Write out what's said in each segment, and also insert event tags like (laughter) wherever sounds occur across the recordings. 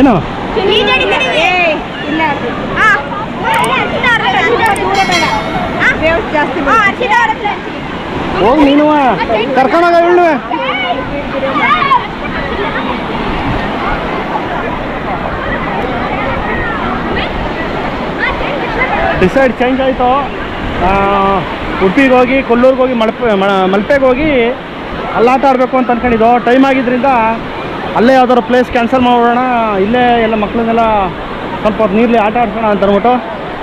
ಏನು? ಹೋಗಿ ನೀನು ಕರ್ಕೊಂಡೋಗ ಇವಳು ಡಿಸೈಡ್ ಚೇಂಜ್ ಆಯಿತು. ಉಡುಪಿಗೆ ಹೋಗಿ, ಕೊಲ್ಲೂರಿಗೆ ಹೋಗಿ ಮಲ್ಪೆ ಮಲ್ಪೆಗೆ ಹೋಗಿ ಅಲ್ಲಾಟ ಆಡಬೇಕು ಅಂತ ಅನ್ಕೊಂಡಿದ್ದು. ಟೈಮ್ ಆಗಿದ್ದರಿಂದ ಅಲ್ಲೇ ಯಾವ್ದಾದ್ರು ಪ್ಲೇಸ್ ಕ್ಯಾನ್ಸಲ್ ಮಾಡೋಣ ಇಲ್ಲೇ ಎಲ್ಲ ಮಕ್ಕಳನ್ನೆಲ್ಲ ಸ್ವಲ್ಪ ಹೊತ್ತು ನೀರಲ್ಲಿ ಆಟ ಆಡ್ಸೋಣ ಅಂತ ಅಂದ್ಬಿಟ್ಟು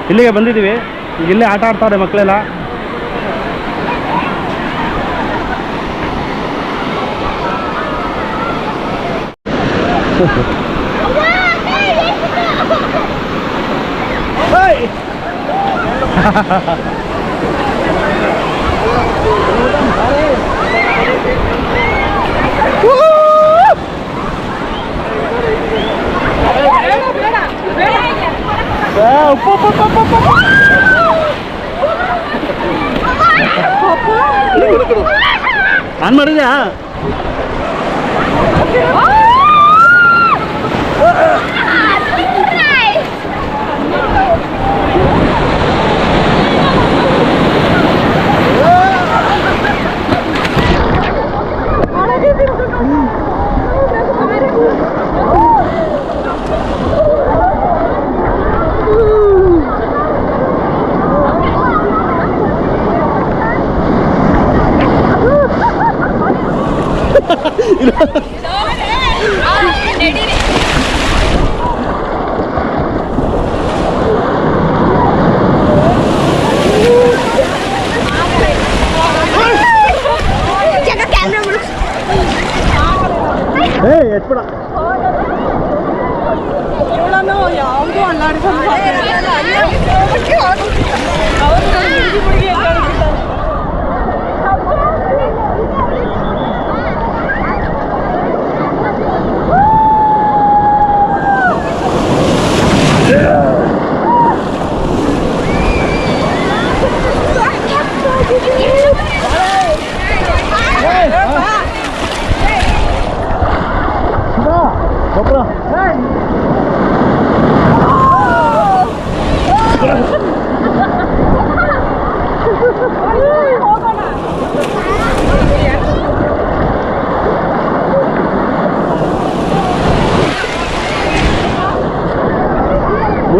ಇಲ್ಲಿಗೆ ಬಂದಿದ್ದೀವಿ. ಇಲ್ಲೇ ಆಟ ಆಡ್ತಾರೆ ಮಕ್ಕಳೆಲ್ಲ (laughs) (laughs) ಆನ್ ಮಾಡಿದ್ಯಾ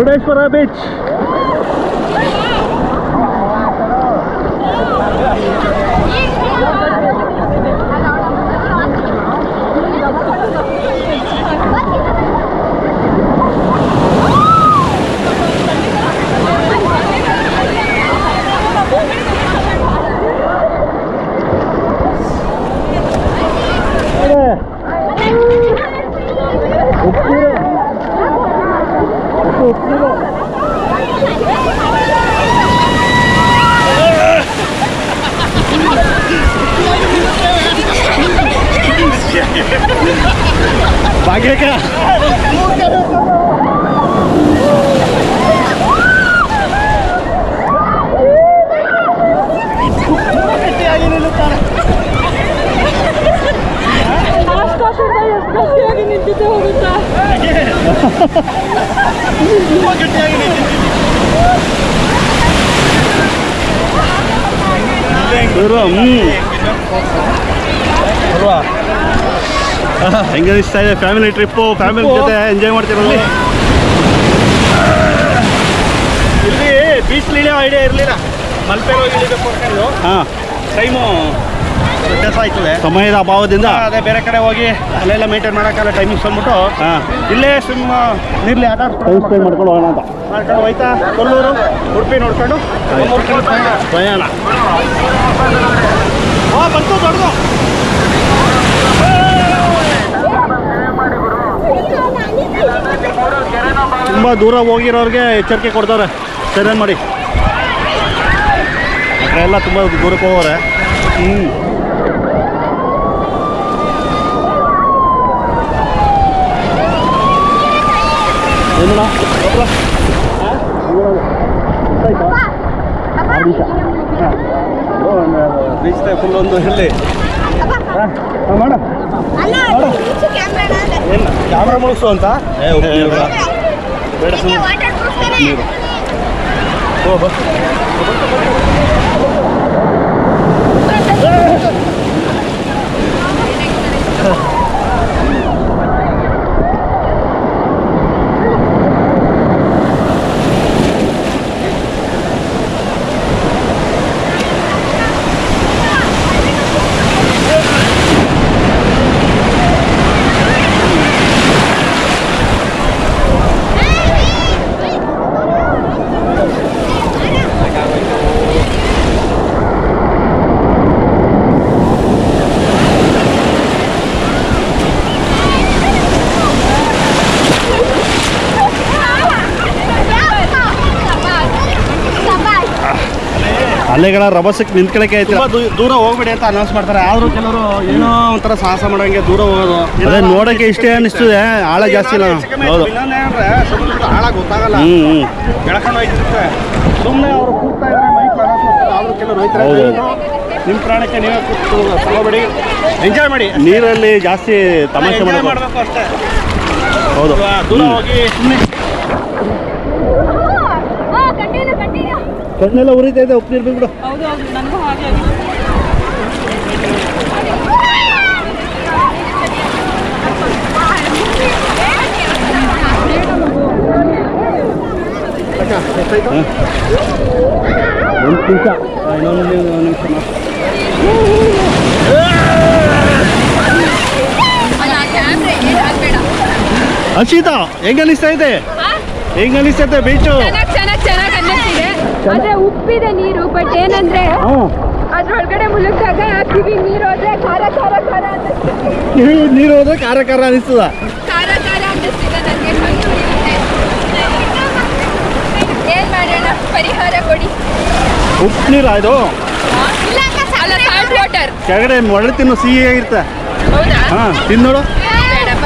ಮುರುಡೇಶ್ವರ ಬೀಚ್ ಉಪ್ಪಿರು ಅಲ್ವಾ ಹೆಂಗೆ ಅನಿಸ್ತಾ ಇದೆ ಫ್ಯಾಮಿಲಿ ಟ್ರಿಪ್ಪು ಫ್ಯಾಮಿಲಿ ಜೊತೆ ಎಂಜಾಯ್ ಮಾಡ್ತೀರಲ್ಲಿ? ಇಲ್ಲಿ. ಬೀಚ್ ಇಳಿಯೋ ಐಡಿಯಾ ಇರಲಿಲ್ಲ. ಮಲ್ಪೆ ಹೋಗಿ ಇಳಿಬೇಕು ಅನ್ಕೊಂಡು ಹಾಂ. ಟೈಮು ವ್ಯತ್ಯಾಸ ಆಯ್ತದೆ ಸಮಯದ ಅಭಾವದಿಂದ? ಅದೇ ಬೇರೆ ಕಡೆ ಹೋಗಿ ಅಲ್ಲೆಲ್ಲ ಮೇಂಟೈನ್ ಮಾಡೋಕ್ಕೆಲ್ಲ ಟೈಮಿಂಗ್ಸ್ ಬಂದ್ಬಿಟ್ಟು ಇಲ್ಲೇ ಸ್ವಿಮ್ ಇರಲಿ ಆಟ ಟೈಮ್ ಸ್ಪೆಂಡ್ ಮಾಡ್ಕೊಂಡು ಹೋಗೋಣ ಅಂತ. ಮಾಡ್ಕೊಂಡು ಹೋಯ್ತಾ? ಕೊಲ್ಲೂರು ಉಡುಪಿ ನೋಡ್ಕೊಂಡು ಪ್ರಯಾಣ. ಓ ಬಂತು ದೊಡ್ಡದು. ತುಂಬ ದೂರ ಹೋಗಿರೋರಿಗೆ ಎಚ್ಚರಿಕೆ ಕೊಡ್ತಾರೆ. ಸರಿಯಾಗಿ ಮಾಡಿ. ಎಲ್ಲ ತುಂಬ ದೂರಕ್ಕೆ ಹೋಗೋರೆ. ಹ್ಞೂ ಏನಣ್ಣ ಗೊಬ್ಬರ? ಹಾಂ? ಇವಾಗ ಗೊತ್ತಾಯ್ತಾ? ಆರು ನಿಮಿಷ ಹಾಂ ಬೀಚ್ ಫುಲ್ ಒಂದು ಇಲ್ಲಿ ಮಾಡ ಏನು ಕ್ಯಾಮ್ರಾ ಮುಳುಸು ಅಂತ ಬೇಡ ಓ ಬಾ ಅಲೆಗಳ ರಭಸಕ್ಕೆ ನಿಂತ್ಕೊಳಕ್ಕೆ ಐತಿ ತುಂಬಾ ದೂ- ದೂರ ಹೋಗ್ಬಿಡಿ ಅಂತ ಅನೌನ್ಸ್ ಮಾಡ್ತಾರೆ. ಆದ್ರೂ ಕೆಲವರು ಏನೋ ಒಂಥರ ಸಾಹಸ ಮಾಡೋಂಗೆ ದೂರ ಹೋಗೋದು. ಅದೇ ನೋಡಕ್ಕೆ ಇಷ್ಟೇ ಅನಿಸ್ತದೆ. ಆಳ ಜಾಸ್ತಿ ಇಲ್ಲ. ಹೌದು. ಸಮುದ್ರ ಆಳ ಗೊತ್ತಾಗಲ್ಲ. ಹ್ಞೂ ಹ್ಞೂ ಬೆಳಕೊಂಡು ಹೋಯ್ತಿರುತ್ತೆ ಸುಮ್ಮನೆ ಅವರು ಕೂಗ್ತಾ ಇದ್ದಾರೆ ಮೈಕ್ ಅನೌನ್ಸ್ ಮಾಡ್ತಾರೆ. ಆದ್ರೂ ಕೆಲವರು ಹೋಯ್ತಾರೆ. ಹೌದು. ನಿಮ್ಮ ಪ್ರಾಣಕ್ಕೆ ನೀವೇ ಕೂತು ತಗೋಬೇಡಿ. ಎಂಜಾಯ್ ಮಾಡಿ. ನೀರಲ್ಲಿ ಜಾಸ್ತಿ ತಮಾಷೆ ಮಾಡಬೇಕು. ಮಾಡ್ಬೇಕು ಅಷ್ಟೇ. ಹೌದು. ದೂರ ಹ್ಮ್. ಹೋಗಿ ಸುಮ್ಮನೆ ಕಂಟಿನ್ಯೂ ಕಂಟಿನ್ಯೂ ಕಣ್ಣೆಲ್ಲ ಉರಿತಾ ಇದೆ ಉಪ್ಪು ನೀರು ಬಿಡು ಹೌದು ಹೌದು ನನಗೂ ಹಾಗೆ ಆಗಿದೆ. ಒಂದು ನಿಮಿಷ ಇನ್ನೊಂದು ನಿಮಿಷ ಹರ್ಷಿತ ಹೆಂಗ ಅನಿಸ್ತಾ ಇದೆ ಹೆಂಗ ಅನಿಸ್ತೈತೆ ಬೀಚು ಆದ್ರೆ ಉಪ್ಪಿದೆ ನೀರು ಬಟ್ ಏನಂದ್ರೆ ಹ್ಞೂ ಅದ್ರೊಳಗಡೆ ಮುಳುಗ್ದಾಗ ಕಿವಿ ನೀರು ಹೋದ್ರೆ ಖಾರ ಖಾರ ಖಾರ ಅನ್ನಿಸ್ತಿದೆ ಕಿವಿ ನೀರು ಹೋದ್ರೆ ಖಾರ ಖಾರ ಅನಿಸ್ತದ ಖಾರ ಖಾರ ಅನ್ನಿಸ್ತಿದೆ ನನಗೆ ಏನ್ ಮಾಡೋಣ? ಪರಿಹಾರ ಕೊಡಿ. ಉಪ್ಪು ನೀರು ಅದು ಅಲ್ಲ ಸಾಲ್ಟ್ ವಾಟರ್ ಕೆಳಗಡೆ ಮೊಳೆ ತಿನ್ನು ಸಿಹಿ ಆಗಿರ್ತ ಹೌದಾ? ಹಾಂ ತಿನ್ನೋಡು ಬೇಡಪ್ಪ.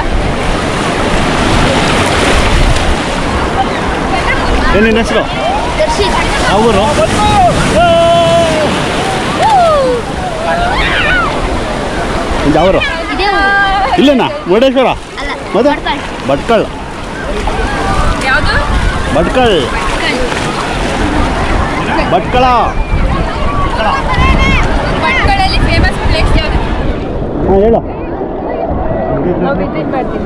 ಏನು ನಿನ್ನ ಹೆಸರು ಅವರು? ಅವರು? ಇಲ್ಲೇನಾ? ಮುರುಡೇಶ್ವರ? ಮತ್ತೆ ಭಟ್ಕಳ್. ಯಾವುದು? ಭಟ್ಕಳ್. ಭಟ್ಕಳ. ಭಟ್ಕಳಲ್ಲಿ ಫೇಮಸ್ ಪ್ಲೇಸ್ ಯಾವುದು? ಹಾಂ ಹೇಳು. ಮಾಡ್ತೀವಿ.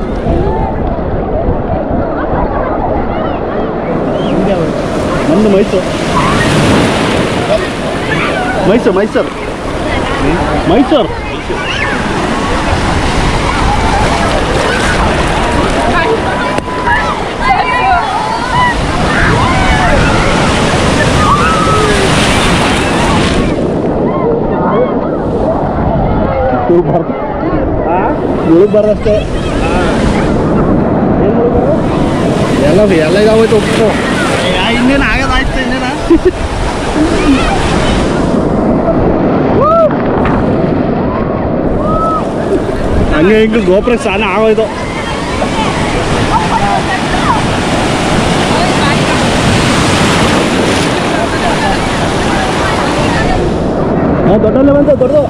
ನಮ್ಮದು ಮೈಸೂರು ಮೈಸೂರು ಮೈಸೂರು ಮೈಸೂರು ಮುಳುಗ್ಬಾರ್ದು ಮುಳುಗ್ಬಾರ್ದಷ್ಟೇ ಎಲ್ಲ ಎಲ್ಲ ಇದಾಗೋಯ್ತು ಉಪ್ಪು ಇನ್ನೇನು ಆಗೋದಾಯ್ತು ಇನ್ನೇನ? ಹಂಗೆ ಹಿಂಗೆ ಗೋಪುರ ಸ್ನಾನ ಆಗೋಯ್ತು. ಹಾಂ, ದೊಡ್ಡಲ್ಲೇ ಬಂತು ದೊಡ್ಡದು.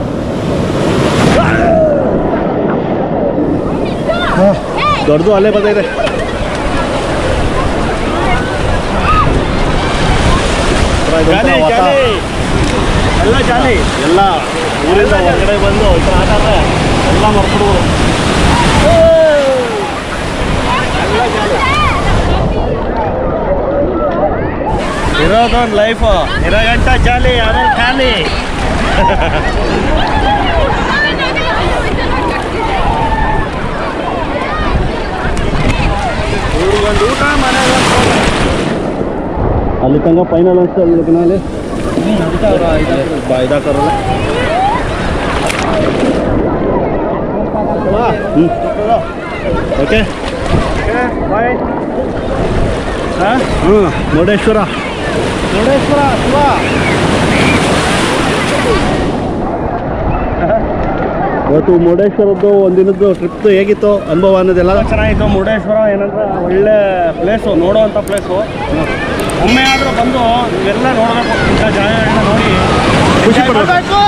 ದೊಡ್ಡದು ಅಲ್ಲೇ ಬಂದಿದೆ. ಜಾಲಿ ಜಾಲಿ ಎಲ್ಲ ಜಾಲಿ ಎಲ್ಲ ಊರಿಂದ ಹೊರಗಡೆ ಬಂದು ಈ ಥರ ಆಟ ಎಲ್ಲ ಮರ್ಬಿಡ್ಬೋದು ಇರೋದೊಂದು ಲೈಫು ಇರೋ ಗಂಟ ಜಾಲಿ ಆಮೇಲೆ ಖಾಲಿ. ಒಂದು ಊಟ ಮನೆಗೆ ಅಲ್ಲಿ ತನಕ ಫೈನಲ್ ಅನ್ಸುತ್ತೆ ಅಲ್ಲಿ ದಿನಾಲಿ ಇದಾಕರಲ್ಲ ಓಕೆ ಬಾಯ್ ಹಾಂ? ಹ್ಞೂ ಮುರುಡೇಶ್ವರ. ಮುರುಡೇಶ್ವರ ಶಿವ. ಇವತ್ತು ಮುರುಡೇಶ್ವರದ್ದು ಒಂದಿನದ್ದು ಟ್ರಿಪ್ ಹೇಗಿತ್ತು ಅನುಭವ ಅನ್ನೋದೆಲ್ಲ? ಚೆನ್ನಾಗಿತ್ತು. ಮುರುಡೇಶ್ವರ ಏನಂದ್ರೆ ಒಳ್ಳೆ ಪ್ಲೇಸು ನೋಡೋವಂಥ ಪ್ಲೇಸು ಒಮ್ಮೆ ಆದರೂ ಬಂದು ಇವೆಲ್ಲ ನೋಡಬೇಕು. ಇಂಥ ಜಾಗಗಳನ್ನ ನೋಡಿ. ಖುಷಿ ಪಡಬೇಕು